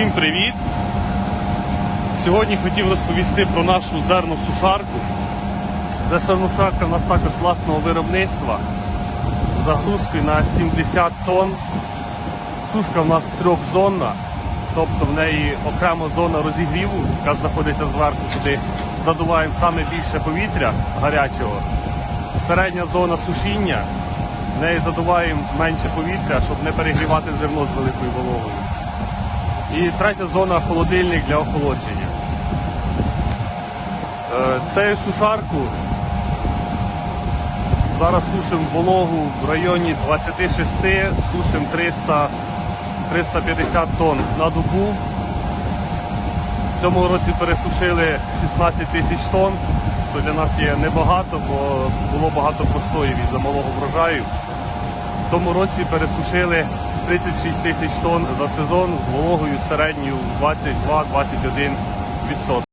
Всім привіт! Сьогодні хотів розповісти про нашу зерносушарку. Це зерносушарка в нас також власного виробництва загрузкою на 70 тонн. Сушка в нас трьохзонна, тобто в неї окрема зона розігріву, яка знаходиться зверху, куди задуваємо саме більше повітря гарячого. Середня зона сушіння, в неї задуваємо менше повітря, щоб не перегрівати зерно з великою вологою. І третя зона холодильник для охолодження. Е, Цею сушарку зараз сушимо вологу в районі 26, сушимо 300 350 тонн на добу. В цьому році пересушили 16 тисяч тонн, що для нас є небагато, бо було багато простоїв із-за малого врожаю. Тому році пересушили 36 тисяч тонн за сезон з вологою середньою 22-21%.